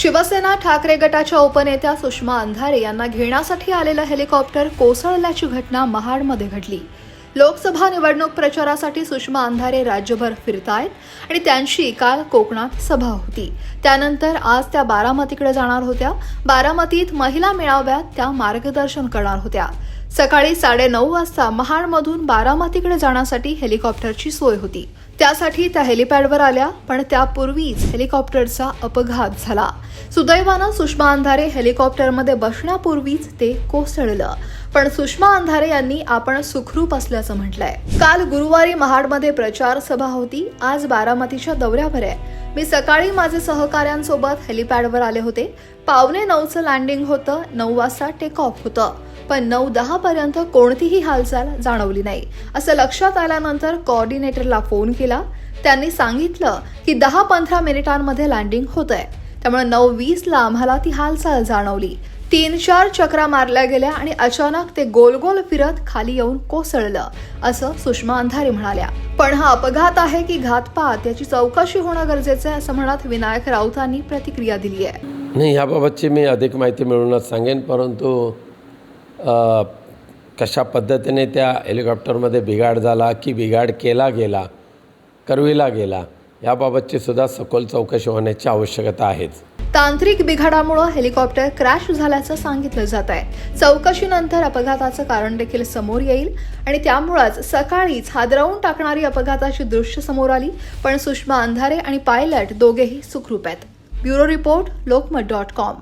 शिवसेना ठाकरे गटाच्या उपनेत्या सुषमा अंधारे यांना घेण्यासाठी आलेलं हेलिकॉप्टर कोसळल्याची घटना महाडमध्ये घडली. लोकसभा निवडणूक प्रचारासाठी सुषमा अंधारे राज्यभर फिरतायत आणि त्यांची काल कोकणात सभा होती. त्यानंतर आज त्या बारामतीकडे जाणार होत्या. बारामतीत महिला मेळाव्यात त्या मार्गदर्शन करणार होत्या. सकाळी साडेनऊ वाजता महाडमधून बारामतीकडे जाण्यासाठी हेलिकॉप्टरची सोय होती. त्यासाठी त्या हेलिपॅडवर आल्या पण त्यापूर्वीच हेलिकॉप्टरचा अपघात झाला. सुदैवानं सुषमा अंधारे हेलिकॉप्टरमध्ये बसण्यापूर्वीच ते कोसळलं. पण सुषमा अंधारे यांनी आपण सुखरूप असल्याचं म्हटलंय. काल गुरुवारी महाडमध्ये प्रचार सभा होती. आज बारामतीच्या दौऱ्यावर आहे. मी सकाळी माझे सहकाऱ्यांसोबत हेलिपॅडवर आले होते. पावणे नऊचं लँडिंग होतं. नऊ वाजता टेक ऑफ होतं. पण नऊ दहा पर्यंत कोणतीही हालचाल जाणवली नाही. असं लक्षात आल्यानंतर कोऑर्डिनेटरला फोन केला. त्यांनी सांगितलं की दहा पंधरा मिनिटांमध्ये लँडिंग होत आहे त्यामुळे नऊ वीसला आम्हाला ती हालचाल जाणवली. तीन चार चक्रा मारल्या गेल्या आणि अचानक ते गोल गोल फिरत खाली येऊन कोसळलं असं सुषमा अंधारे म्हणाल्या. पण हा अपघात आहे की घातपात याची चौकशी होणं गरजेचं आहे असं म्हणत विनायक राऊतांनी प्रतिक्रिया दिली आहे. नाही याबाबतची मी अधिक माहिती मिळवूनच सांगेन परंतु कशा पद्धतीने त्या हेलिकॉप्टरमध्ये बिघाड झाला की बिघाड केला गेला करविला गेला याबाबतची सुद्धा सखोल चौकशी होण्याची आवश्यकता आहेच. तांत्रिक बिघाडामुळे हेलिकॉप्टर क्रॅश झाल्याचं सांगितलं जात आहे चौकशीनंतर अपघाताचं कारण देखील समोर येईल आणि त्यामुळंच सकाळीच हादरवून टाकणारी अपघाताची दृश्य समोर आली पण सुषमा अंधारे आणि पायलट दोघेही सुखरूप आहेत. Bureau report Lokmat dot com.